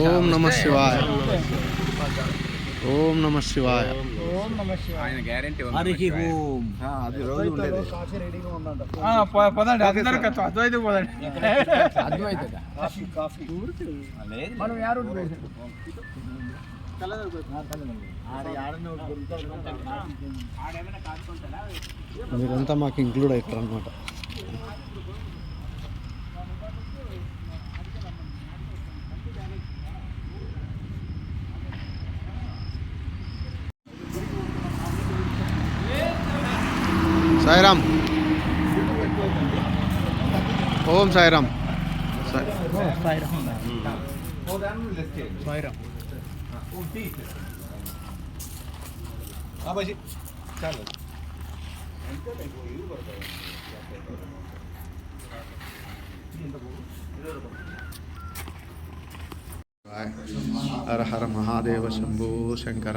ఓం నమ శివాయ ఓం నమ శివాయ ఆయన గ్యారంటీ హరికి ఓం అది రోజు ఉండేది పదండి అందరు అద్వైతం పోదండి మనం యారు మీరంతా మాకు ఇంక్లూడ్ అవుతారు అనమాట సాయిరామ్ ఓం సాయిరామ్ సాయి సాయిరామ్ హర హర మహాదేవ శంభో శంకర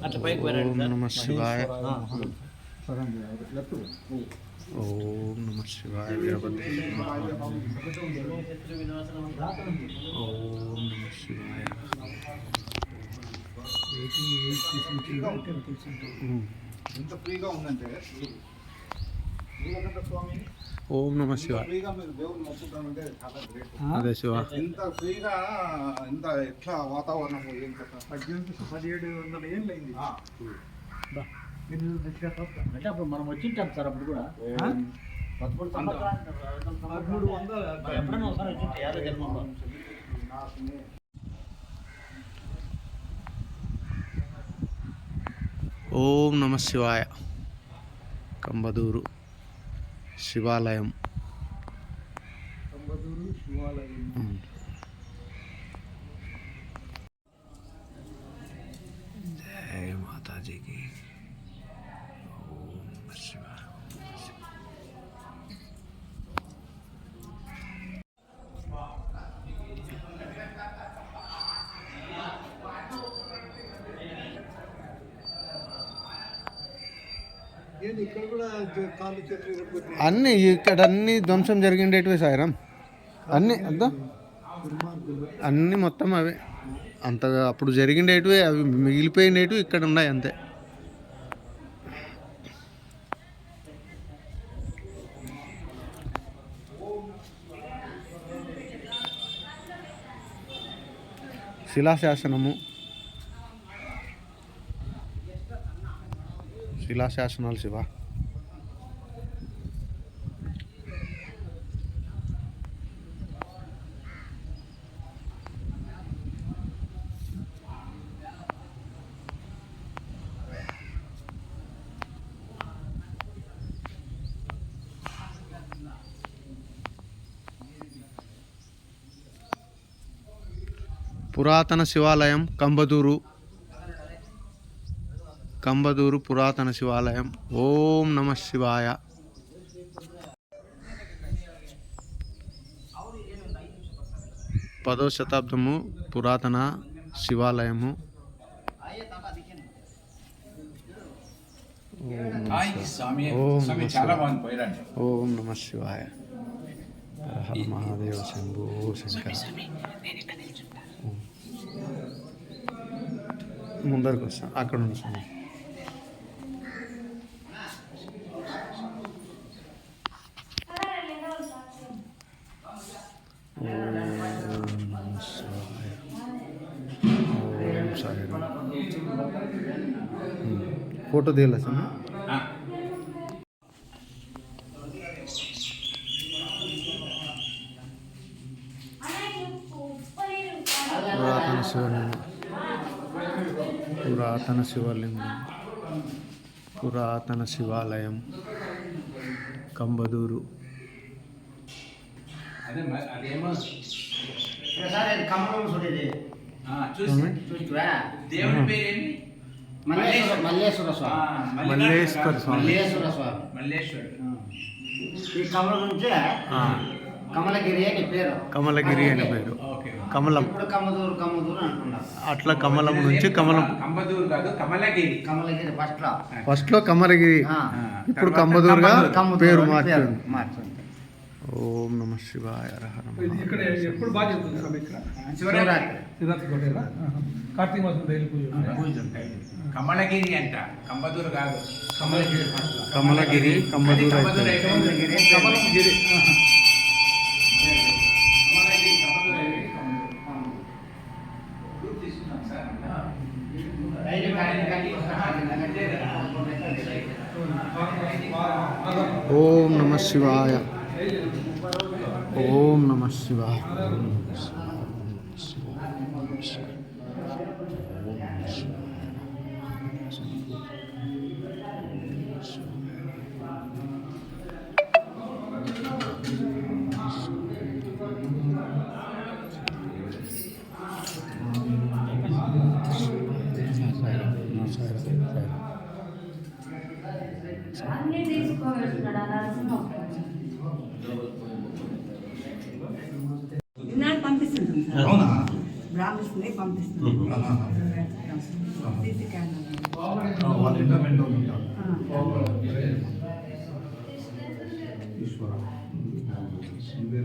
అట్లా పైకి నమ శివాయ. ఓం. నమ శివాయ. ఓం నమ శివాయ. ఎంత ఫ్రీగా ఉందంటే? స్వామి. ఓం నమ గ్రేట్ అదే శివ. ఇంత ఫ్రీగా ఇంత ఎట్లా వాతావరణం పద్దెనిమిది పదిహేడు వందల ఏళ్ళు అయింది. అంటే అప్పుడు మనం వచ్చింటాం సార్ అప్పుడు కూడా. పదమూడు వందల ఎప్పుడైనా ఒకసారి వచ్చింటే యాభై జన్మంలో ఓం నమ శివాయ. కంబదూరు. శివాలయం తొంభదూరు శివాలయం ఉమ్. జై మాతాజీకి ఓం నమ శివాయ ఏంటి ఇక్కడ కూడా జ- కాళ్ళు చేతులు కొట్టుకుంటున్నారు. అన్నీ ఇక్కడ అన్ని ధ్వంసం జరిగిండేటివే సాయిరామ్ అన్నీ అంతా అన్నీ మొత్తం అవే. అంతగా అప్పుడు జరిగిండేటివి అవి మిగిలిపోయినవి ఇక్కడ ఉన్నాయి అంతే. శిలాశాసనము. శిలాశాసనాలు శివ పురాతన శివాలయం కంబదూరు. కంబదూరు పురాతన శివాలయం. ఓం నమ శివాయ. పదో శతాబ్దము పురాతన శివాలయము. ఓం నమ శివాయ. మహాదేవ శంభో శంకర. ముందరకు వస్తాం అక్కడ ఉంది స్వామి ఓం నమ శివాయ ఓం సాయిరామ్ ఉమ్. ఫోటో తీయాలి సార్ పురాతన శివలింగం పురాతన శివలింగం పురాతన శివాలయం కంబదూరు అదే మరి అదేమో సార్ ఇది కమలం చూడేది ఆ, చూసి చూసివా దేవుని పేరేమి మల్లేశ్వర స్వామి. మల్లేశ్వర స్వామి. మల్లేశ్వర స్వామి. మల్లేశ్వరుడు. ఈ కమలం నుంచి ఆ, కమలగిరి అని పేరు. కమలగిరి అనే పేరు. ఓకే. కమలం. ఇప్పుడు కమ్మదూరు కమ్మదూరు అంటున్నారు. అట్లా కమలం నుంచి కమలం. కంబదూరు కాదు కమలగిరి. కమలగిరి ఫస్ట్లో. ఫస్ట్లో కమలగిరి. ఆ. ఇప్పుడు కంబదూరుగా కమ్మదూరు పేరు అని మార్చాడు మార్చింది ఓం నమ శివాయ రహర ఇది ఇక్కడ ఎప్పుడు బాగా చెప్తుంది స్వామి ఇక్కడ? శివరాత్రి. శివరాత్రి. కోటేనా కార్తీక మాసం డైలీ పూజ ఉంటుందా? పూజ ఉంటాయి. కమలగిరి అంట. కంబదూరు కాదు. కమలగిరి. కమలగిరి కంబదూరు. కమలగిరి, ఓం నమ శివాయ. ఓం నమ శివాయ అన్నీ తీసుకోవేస్తున్నాడు ఆ నరసింహం బ్రాహ్మిస్తుంది పంపిస్తుంది సీసీ కెమెరా వాళ్ళ ఇంటర్మెంట్ ఉంటారు ఆ. ఈశ్వర నువ్వే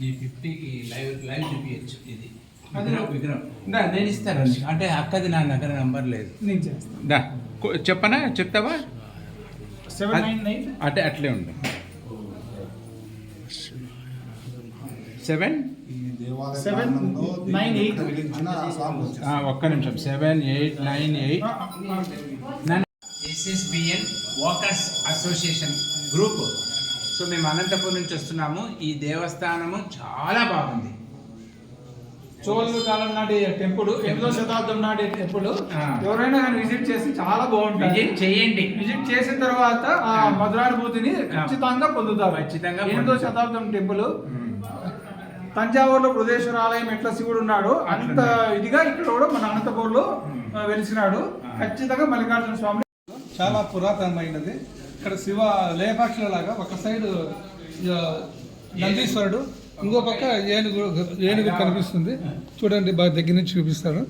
నీ ఫిఫ్టీకి లైవ్ లైవ్ చూపించచ్చు ఇది. విగ్రహం నేను ఇస్తాను. అంటే అక్కది నా దగ్గర నంబర్ లేదు. నేను చేస్తాను. చెప్పనా? చెప్తావా? అంటే అట్లే ఉండు సెవెన్ ఒక్క నిమిషం. Seven eight nine eight SSBN walkers association group so మేము అనంతపురం నుంచి వస్తున్నాము. ఈ దేవస్థానము చాలా బాగుంది. చోళుల కాలం నాటి టెంపుల్ ఎనిమిదో శతాబ్దం నాటి టెంపుల్. ఎవరైనా కానీ విజిట్ చేసి చాలా బాగుంటుంది విజిట్ చేయండి. విజిట్ చేసిన తర్వాత ఆ మధురానుభూతిని ఖచ్చితంగా పొందుతారు. ఖచ్చితంగా ఎనిమిదో. శతాబ్దం టెంపుల్. తంజావూరులో బృహదేశ్వర ఆలయం ఎట్లా శివుడు ఉన్నాడు అంత ఇదిగా ఇక్కడ కూడా మన అనంతపూర్లో వెలిసినాడు. ఖచ్చితంగా మల్లికార్జున స్వామి చాలా పురాతనమైనది. ఇక్కడ శివ లేపాక్షుల లాగా ఒక సైడ్ నందీశ్వరుడు ఇంకో పక్క ఏనుగు ఏనుగు కనిపిస్తుంది. చూడండి బాగా దగ్గర నుంచి చూపిస్తాను.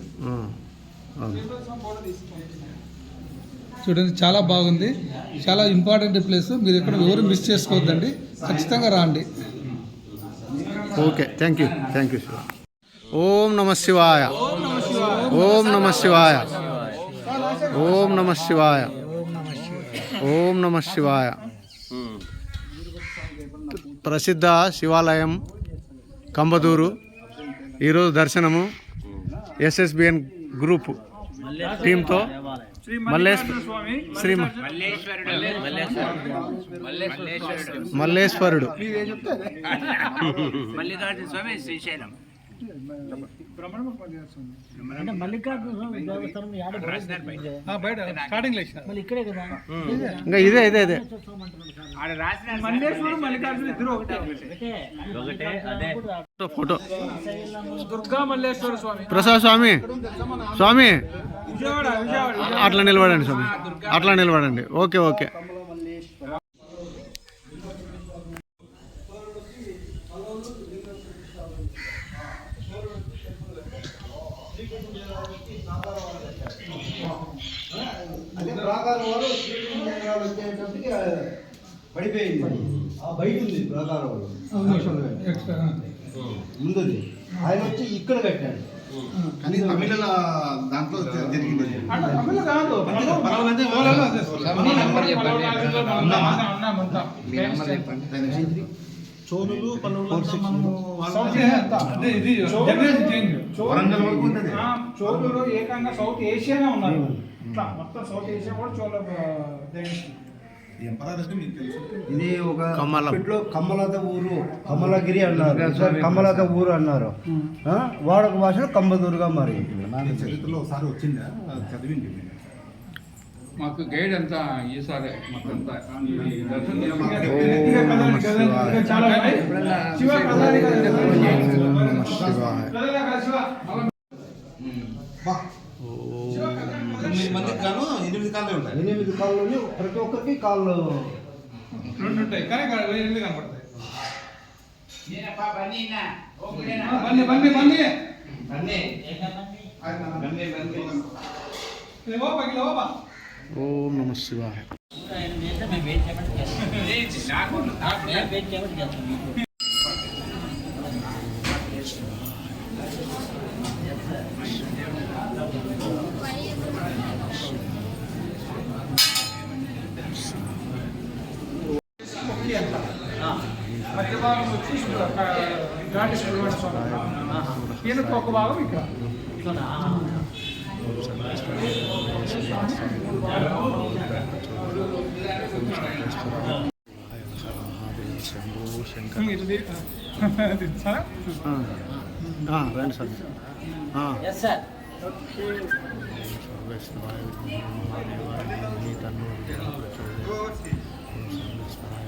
చూడండి చాలా బాగుంది. చాలా ఇంపార్టెంట్ ప్లేస్. మీరు ఎక్కడ ఎవరు మిస్ చేసుకోవద్దండి. ఖచ్చితంగా రాండి. Okay thank you thank you ఓం నమ శివాయ. ఓం నమ శివాయ. ఓం నమ శివాయ. ఓం నమ శివాయ. ప్రసిద్ధ శివాలయం కంబదూరు ఈరోజు దర్శనము ఎస్ఎస్బిఎన్ గ్రూప్ టీంతో మల్లేశ్వర శ్రీ మల్లేశ్వరుడు. మల్లికార్జున అంటే మల్లికార్జున స్వామి దేవస్థానం యాడ రాసినారు బయట. బయట స్టార్టింగ్ లేచిన మళ్ళీ ఇక్కడే కదా? ఇంకా ఇదే ఇదే ఇదే. మల్లికార్జున ఇద్దరు ఒకటే. ఫోటో దుర్గా మల్లేశ్వర స్వామి. ప్రసాద్ స్వామి. స్వామి. అట్లా నిలబడండి స్వామి. అట్లా నిలబడండి. Okay okay. శ్రీకృష్ణ అదే ప్రాకారం వారు శ్రీకృష్ణ వచ్చేటప్పటికి పడిపోయింది ఆ బయట ఉంది ప్రాకారం ముందు ఆయన వచ్చి ఇక్కడ కట్టాడు తమిళ దాంట్లో జరిగింది చోళులు చోళులు ఏకంగా సౌత్ ఏషియానే ఉన్నారు. ఇట్లా మొత్తం సౌత్ ఏషియా కూడా చోళ ఇది ఒక కమలం. ఇప్పట్లో కమలత ఊరు కమలగిరి అన్నారు. కమలత ఊరు అన్నారు. ఆ, వాడక భాషలో కంబదూరుగా మారింది. ఈ చరిత్రలో ఒకసారి వచ్చిందా? చదివింది. మాకు గైడ్ అంతా ఈసారి మాకంతా. ఎనిమిది కాళ్ళే ఉంటాయి ఎనిమిది కాళ్ళు ప్రతి ఒక్కరికి కాళ్ళు రెండు ఉంటాయి కానీ ఎనిమిది కనపడతాయి బన్నీ బన్నీ బన్నీ ఇది ఓపా ఇలా ఓపా ఓం నమ శివాయ నాకు నాకు మధ్య భాగం వచ్చి ఇప్పుడు ఒక ఘాటి సుబ్రహ్మణ్య స్వామి ఈయనకు ఒక భాగం ఇక్కడ? రండి సార్ ఆ. సర్వేశ్వరాయ విద్మహే మహాదేవాయ ధీమహి తన్నో విద్యుత్ ప్రచోదయాత్. ఓం సర్వేశ్వరాయ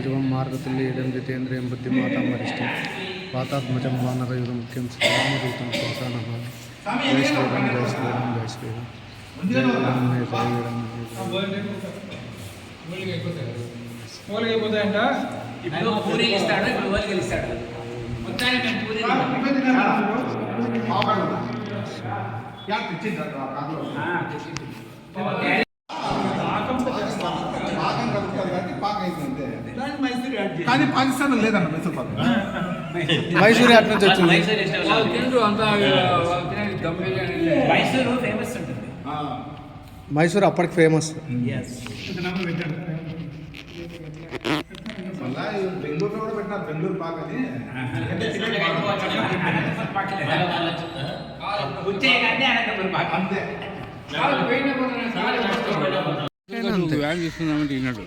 మనోజవం మార్గతుల్యడం జితేంద్రియం బుద్ధిమాతం వరిష్టం వాతాత్మజం వానరయుధం ముఖ్యం శ్రీరామదూతం శిరసా నమామి జయ శ్రీరామ్ జయ శ్రీరామ్ జయ శ్రీరామ్ జయ రామ్ జయ శ్రీరామ్ కానీ పాకిస్తాన్ లేదన్న మైసూర్ పాకం. మైసూర్ అటు నుంచి వచ్చింది. మైసూరు ఫేమస్ ఉంటుంది. ఆ, మైసూర్ అప్పటికి ఫేమస్ బెంగళూరులో కూడా పెట్టినారు బెంగళూరు పాక్ అని. అంతే. వ్యాన్ ఈనాడు.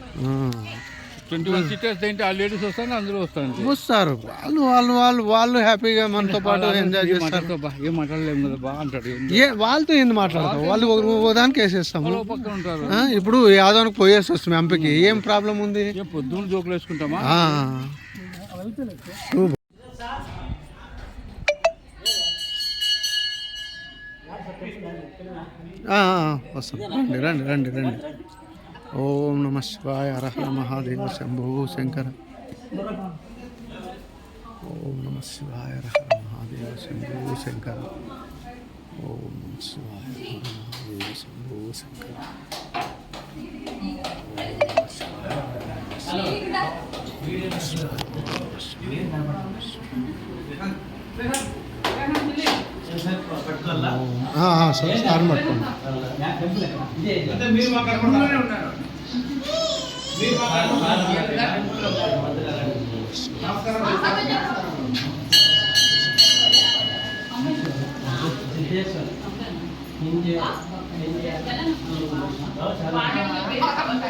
ట్వంటీ వన్ సీటర్స్ ఏంటి? ఆ లేడీస్ వస్తాను అందరూ వస్తాను వస్తారు. వాళ్ళు వాళ్ళు వాళ్ళు వాళ్ళు హ్యాపీగా మనతో పాటు ఎంజాయ్ చేస్తారు. ఏం మాట్లాడలేము కదా బా అంటాడు. ఏం వాళ్ళతో ఏంది మాట్లాడతాం వాళ్ళు ఒక- దానికి వేసేస్తాము. పక్కన ఉంటారు. ఇప్పుడు యాదవ్కి పోయేసి వస్తుంది ఎంపీకి. ఏం ప్రాబ్లం ఉంది? పొద్దున్న జోకులు వేసుకుంటామా? వస్తాం. రండి రండి రండి రండి. ఓం నమ శివాయ హర మహాదేవ శంభో శంకర. ఓం నమ శివాయ హర మహాదేవ శంభో శంకర. ఓం నమ శివాయ మహాదేవ శంభో శంకర. సార్ స్టార్ పట్టుకోండి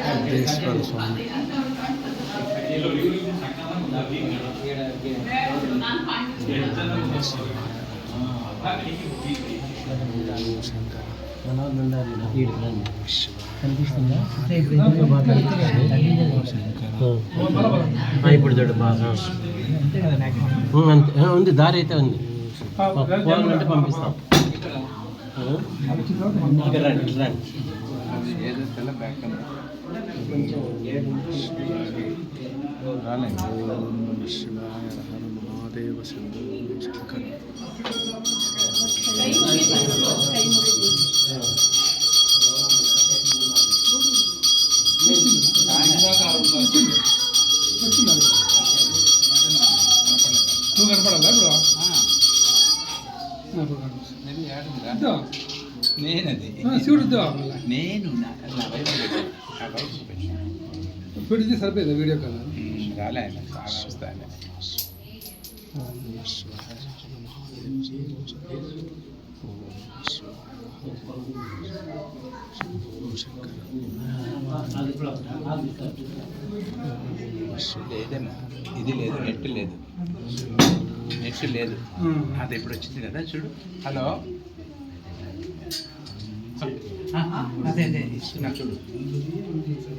వెంకటేశ్వర స్వామి శంకర ఇప్పుడు చూడు బాగా. అంతే. ఉంది దారి అయితే ఉంది. పోవాలంటే పంపిస్తాం. ఆ? రండి రండి శివాయ మహాదేవ శంభో శంకర నువ్వు కనపడాలా ఇప్పుడు. నేనది మళ్ళా. నేను ఇది సరిపోయింది వీడియో కాల్ రాలే చాలా వస్తాయి లేదమ్మా ఇది లేదు నెట్ లేదు నెట్ లేదు అది ఇప్పుడు వచ్చింది కదా చూడు హలో అదే అదే ఇస్తున్నా చూడు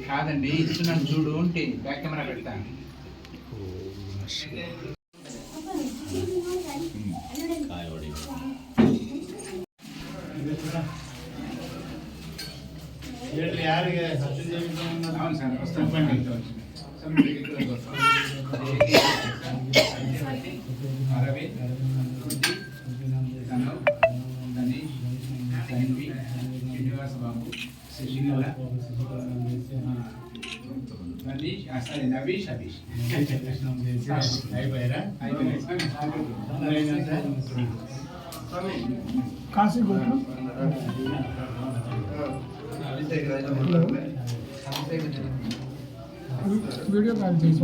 కాదండి ఇస్తున్నాను చూడు ఉంటే బ్యాక్ కెమెరా పెడతాను వస్తాను అరవింద్ కుట్టి తను ధనీష్ తన్వి శ్రీనివాస బాబు శశికళ ధనీష్ సారీ నవీష్ అభీష్ అయిపోయారా కాశీబుక్ వీడియో కాల్ చేసి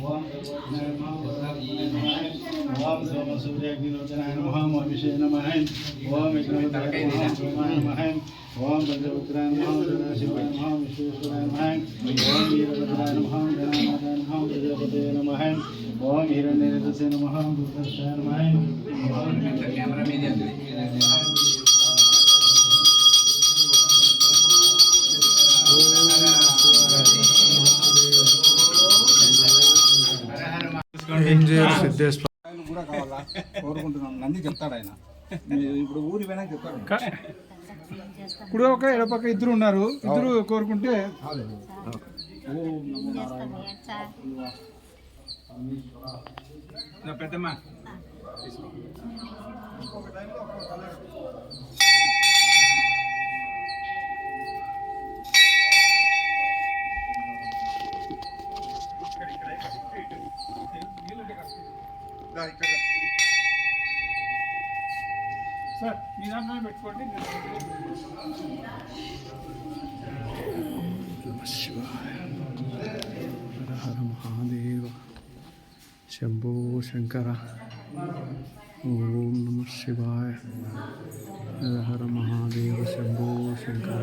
ఓం సోమ సూర్యాగ్నిలోచనాయ నమః ఓం విషయ నమః ఓం విష్ణువతాయ నమః ఓం పంచవక్రాయ నమః సదాశివాయ నమః విశ్వేశ్వరాయ నమః ఓం వీరభద్రాయ నమః గణానాథాయ నమః ప్రజాపతయ నమః ఓం హిరణ్యరథస్య నమః దుర్దర్శాయ నమః కెమెరా మీదే ఉంది ఇంజేర్ సిద్ధేశ్వర కూడా కావాలా? కోరుకుంటున్నాం. నంది చెప్తాడు ఆయన. ఇప్పుడు ఊరి చెప్తాడు. ఒక ఎడపక్క ఇద్దరు ఉన్నారు. ఇద్దరు కోరుకుంటే నా పెద్దమ్మ. సార్ మీ దాంట్లో పెట్టుకోండి శివాయ హర హర మహాదేవ శంభో శంకర ఓం నమ శివాయ హర హర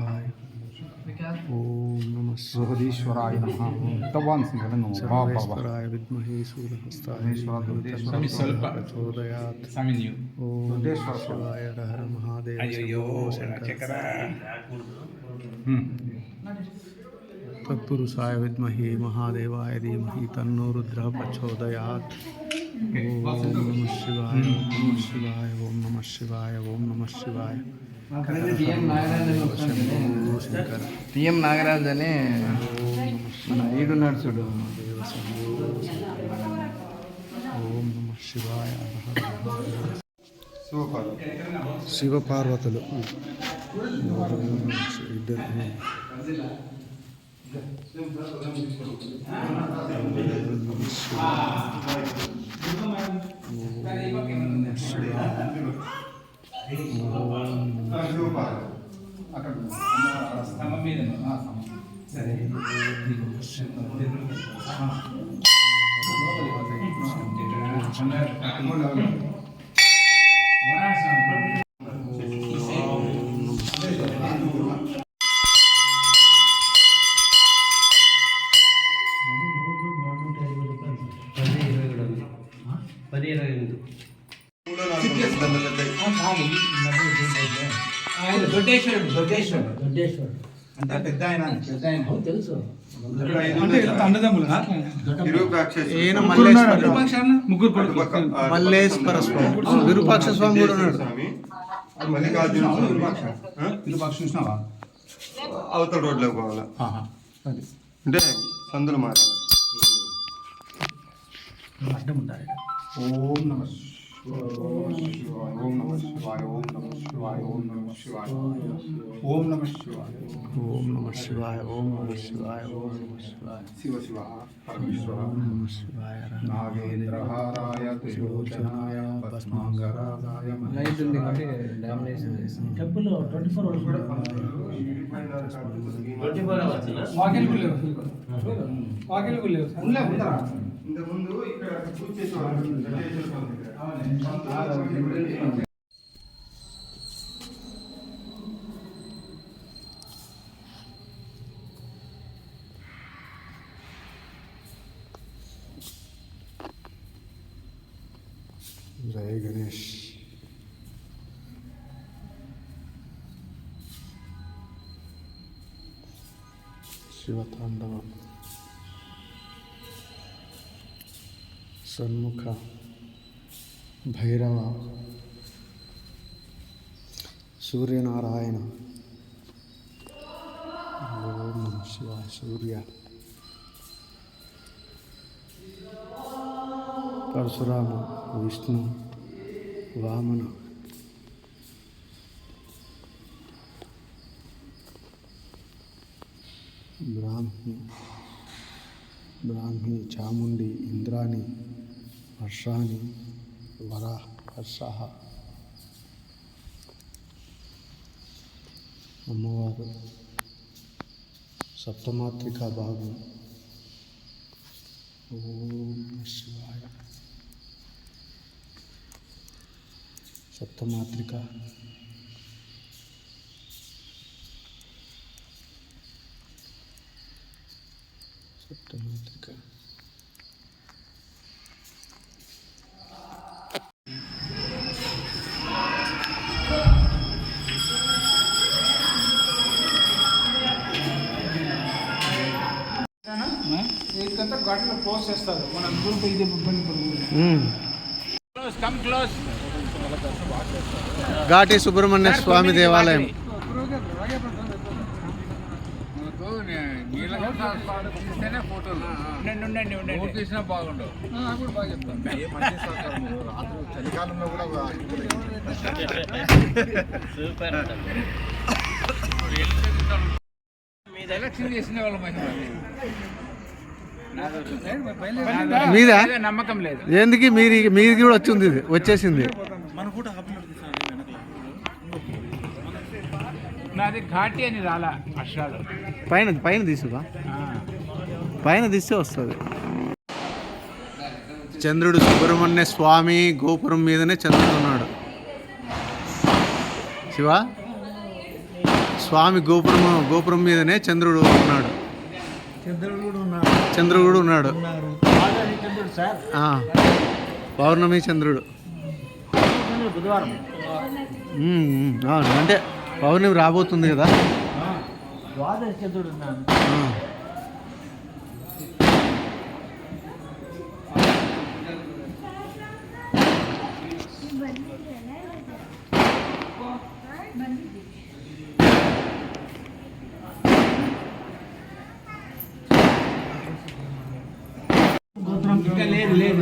सुहरीश्वराय विद्महे तत्पुरुषाय विद्महे महादेवाय धीमहि तन्नो रुद्रः प्रचोदयात् ओम नमः शिवाय ॐ नमः शिवाय ओम नमः शिवाय ओम नमः शिवाय ಪಿಎಂ ಎಂ ಟಿಎಂ ನಾಗರಾಜನೆ 5:30 ರ ಓಂ ನಮಃ ಶಿವಾಯ. ಶಿವ ಪಾರ್ವತಲು అమ్మ మీద సరే నీకు క్వశ్చన్ అన్నారు పెద్ద ఆయన పెద్ద ఆయన తెలుసు మల్లేశ్వర స్వామి. విరూపాక్ష స్వామి కూడా ఉన్నాడు. మల్లికార్జున విరూపాక్ష చూసినావా అవతల పోవాలా? అంటే సందులు మారాలి? ఓం నమ శివాయ ఓం నమ శివాయ ఓం నమ శివాయ ఓం నమ శివాయ ఓం నమ శివాయ ఓం నమ శివాయ ఓం నమ శివాయ ఓం నమ శివాయ శివ శివ పరమేశ్వర నమ శివాయ నాగేంద్రహారాయ త్రిలోచనాయ భస్మాంగరాగాయ డబ్బులు ట్వంటీ ఫోర్ అవర్స్ కూడా ట్వంటీ ఫోర్ అవర్స్ వాకిల్ లేవు వాకిల్ లేవు ఇంతకుముందు ఇక్కడ పూజ చేసేవాళ్ళు విజయ దగ్గర అవును जय गणेश शिवतांडव సన్ముఖ భైరవ సూర్యనారాయణ. ఓం నమ సూర్య. పరశురామ విష్ణు వామన. బ్రాహ్మి బ్రాహ్మి చాముండి ఇంద్రాణి. వర్షాని వరా వర్ష అమ్మవారు సప్తమాత్రికా భాగం ఓం నమః శివాయ సప్తమాత్రిక సప్తమాత్రిక వాటిని క్లోజ్ చేస్తారు. మన గ్రూప్ ఇది కమ్ క్లోజ్ ఘాటి సుబ్రహ్మణ్య స్వామి దేవాలయం. చలికాలంలో కూడా చేసిన వాళ్ళ మహిళ మీదా? నమ్మకం లేదు. ఎందుకు? మీరు మీది కూడా వచ్చింది ఇది వచ్చేసింది. నాది ఘాటి అని రాలా అక్షరాలు పైన పైన తీసుగా ఆ. పైన తీస్తే వస్తుంది. చంద్రుడు సుబ్రహ్మణ్య స్వామి గోపురం మీదనే చంద్రుడు ఉన్నాడు. శివ? స్వామి గోపురం గోపురం మీదనే చంద్రుడు ఉన్నాడు. చంద్రుడు ఉన్నాడు పౌర్ణమి చంద్రుడు. అంటే పౌర్ణమి రాబోతుంది కదా. చంద్రుడు ఉన్నాడు. ఇంకా లేదు లేదు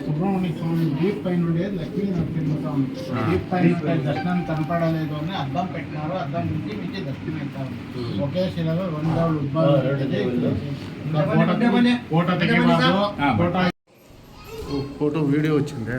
సుబ్రహ్మణ్య స్వామి డీప్ పైన ఉండేది లక్ష్మీ నరసింహస్వామి డీప్ పైన దర్శనం కనపడలేదు అని అద్దం పెట్టినారు అద్దం నుంచి మీకు దర్శనం ఇస్తారు ఒకే శిలలో రెండు ఉద్భవం ఫోటో వీడియో వచ్చింది